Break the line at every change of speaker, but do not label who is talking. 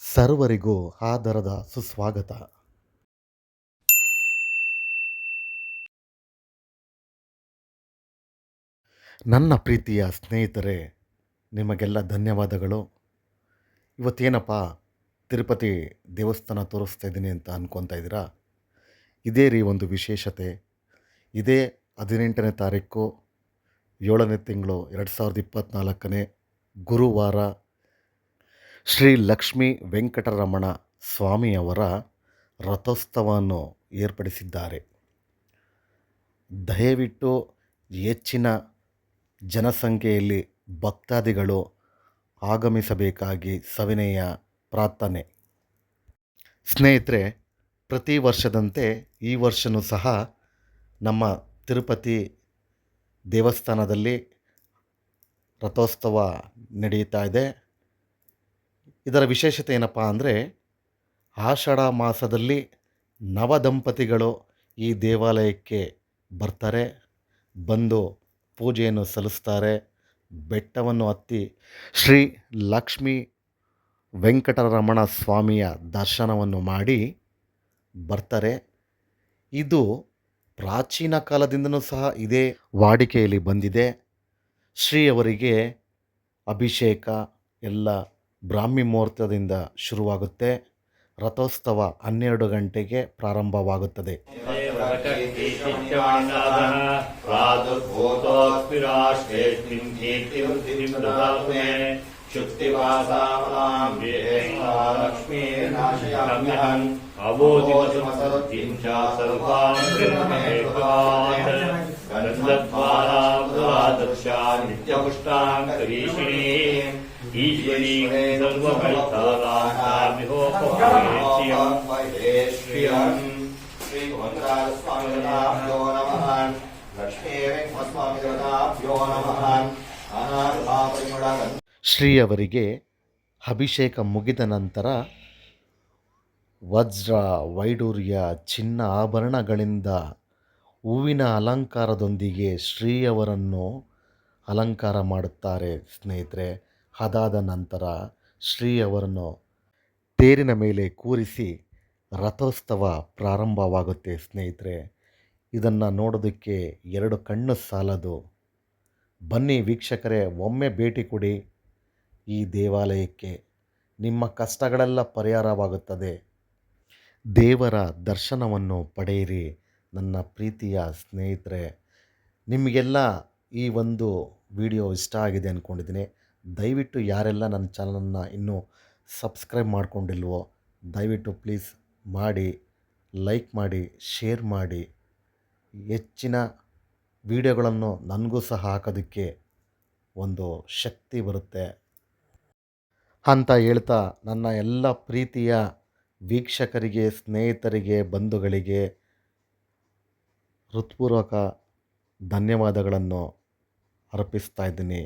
ಸರ್ವರಿಗೂ ಆದರದ ಸುಸ್ವಾಗತ. ನನ್ನ ಪ್ರೀತಿಯ ಸ್ನೇಹಿತರೆ, ನಿಮಗೆಲ್ಲ ಧನ್ಯವಾದಗಳು. ಇವತ್ತೇನಪ್ಪ, ತಿರುಪತಿ ದೇವಸ್ಥಾನ ತೋರಿಸ್ತಾ ಇದ್ದೀನಿ ಅಂತ ಅಂದ್ಕೊತಾ ಇದ್ದೀರಾ? ಇದೇ ರೀ ಒಂದು ವಿಶೇಷತೆ. ಇದೇ ಹದಿನೆಂಟನೇ ತಾರೀಕು ಏಳನೇ ತಿಂಗಳು ಎರಡು ಸಾವಿರದ ಇಪ್ಪತ್ತ್ನಾಲ್ಕನೇ ಗುರುವಾರ ಶ್ರೀ ಲಕ್ಷ್ಮೀ ವೆಂಕಟರಮಣ ಸ್ವಾಮಿಯವರ ರಥೋತ್ಸವವನ್ನು ಏರ್ಪಡಿಸಿದ್ದಾರೆ. ದಯವಿಟ್ಟು ಹೆಚ್ಚಿನ ಜನಸಂಖ್ಯೆಯಲ್ಲಿ ಭಕ್ತಾದಿಗಳು ಆಗಮಿಸಬೇಕಾಗಿ ಸವಿನಯ ಪ್ರಾರ್ಥನೆ. ಸ್ನೇಹಿತರೆ, ಪ್ರತಿ ವರ್ಷದಂತೆ ಈ ವರ್ಷವೂ ಸಹ ನಮ್ಮ ತಿರುಪತಿ ದೇವಸ್ಥಾನದಲ್ಲಿ ರಥೋತ್ಸವ ನಡೆಯುತ್ತಾ ಇದೆ. ಇದರ ವಿಶೇಷತೆ ಏನಪ್ಪ ಅಂದರೆ ಆಷಾಢ ಮಾಸದಲ್ಲಿ ನವದಂಪತಿಗಳು ಈ ದೇವಾಲಯಕ್ಕೆ ಬರ್ತಾರೆ, ಬಂದು ಪೂಜೆಯನ್ನು ಸಲ್ಲಿಸ್ತಾರೆ. ಬೆಟ್ಟವನ್ನು ಹತ್ತಿ ಶ್ರೀ ಲಕ್ಷ್ಮೀ ವೆಂಕಟರಮಣ ಸ್ವಾಮಿಯ ದರ್ಶನವನ್ನು ಮಾಡಿ ಬರ್ತಾರೆ. ಇದು ಪ್ರಾಚೀನ ಕಾಲದಿಂದಲೂ ಸಹ ಇದೇ ವಾಡಿಕೆಯಲ್ಲಿ ಬಂದಿದೆ. ಶ್ರೀ ಅವರಿಗೆ ಅಭಿಷೇಕ, ಎಲ್ಲ ಬ್ರಾಹ್ಮಿ ಮುಹೂರ್ತದಿಂದ ಶುರುವಾಗುತ್ತೆ. ರಥೋತ್ಸವ ಹನ್ನೆರಡು ಗಂಟೆಗೆ ಪ್ರಾರಂಭವಾಗುತ್ತದೆ.
ಗಂಧದ್ವಾರಾ
ನಿತ್ಯಪುಷ್ಟಾಂಗರೀಷಿಣೀ ಶ್ರೀಯವರಿಗೆ ಅಭಿಷೇಕ ಮುಗಿದ ನಂತರ ವಜ್ರ ವೈಡೂರ್ಯ ಚಿನ್ನ ಆಭರಣಗಳಿಂದ ಹೂವಿನ ಅಲಂಕಾರದೊಂದಿಗೆ ಶ್ರೀಯವರನ್ನು ಅಲಂಕಾರ ಮಾಡುತ್ತಾರೆ ಸ್ನೇಹಿತರೆ. ಅದಾದ ನಂತರ ಶ್ರೀಯವರನ್ನು ತೇರಿನ ಮೇಲೆ ಕೂರಿಸಿ ರಥೋತ್ಸವ ಪ್ರಾರಂಭವಾಗುತ್ತೆ, ಸ್ನೇಹಿತರೆ. ಇದನ್ನು ನೋಡೋದಕ್ಕೆ ಎರಡು ಕಣ್ಣು ಸಾಲದು. ಬನ್ನಿ ವೀಕ್ಷಕರೇ, ಒಮ್ಮೆ ಭೇಟಿ ಕೊಡಿ ಈ ದೇವಾಲಯಕ್ಕೆ. ನಿಮ್ಮ ಕಷ್ಟಗಳೆಲ್ಲ ಪರಿಹಾರವಾಗುತ್ತದೆ. ದೇವರ ದರ್ಶನವನ್ನು ಪಡೆಯಿರಿ, ನನ್ನ ಪ್ರೀತಿಯ ಸ್ನೇಹಿತರೆ. ನಿಮಗೆಲ್ಲ ಈ ಒಂದು ವಿಡಿಯೋ ಇಷ್ಟ ಆಗಿದೆ ಅಂದ್ಕೊಂಡಿದ್ದೀನಿ ದಯವಿಟ್ಟು ಯಾರೆಲ್ಲ ನನ್ನ ಚಾನಲನ್ನು ಇನ್ನೂ ಸಬ್ಸ್ಕ್ರೈಬ್ ಮಾಡ್ಕೊಂಡಿಲ್ವೋ, ದಯವಿಟ್ಟು ಪ್ಲೀಸ್ ಮಾಡಿ, ಲೈಕ್ ಮಾಡಿ, ಶೇರ್ ಮಾಡಿ. ಹೆಚ್ಚಿನ ವಿಡಿಯೋಗಳನ್ನು ನನಗೂ ಸಹ ಹಾಕೋದಕ್ಕೆ ಒಂದು ಶಕ್ತಿ ಬರುತ್ತೆ ಅಂತ ಹೇಳ್ತಾ ನನ್ನ ಎಲ್ಲ ಪ್ರೀತಿಯ ವೀಕ್ಷಕರಿಗೆ, ಸ್ನೇಹಿತರಿಗೆ, ಬಂಧುಗಳಿಗೆ ಹೃತ್ಪೂರ್ವಕ ಧನ್ಯವಾದಗಳನ್ನು ಅರ್ಪಿಸ್ತಾ ಇದ್ದೀನಿ.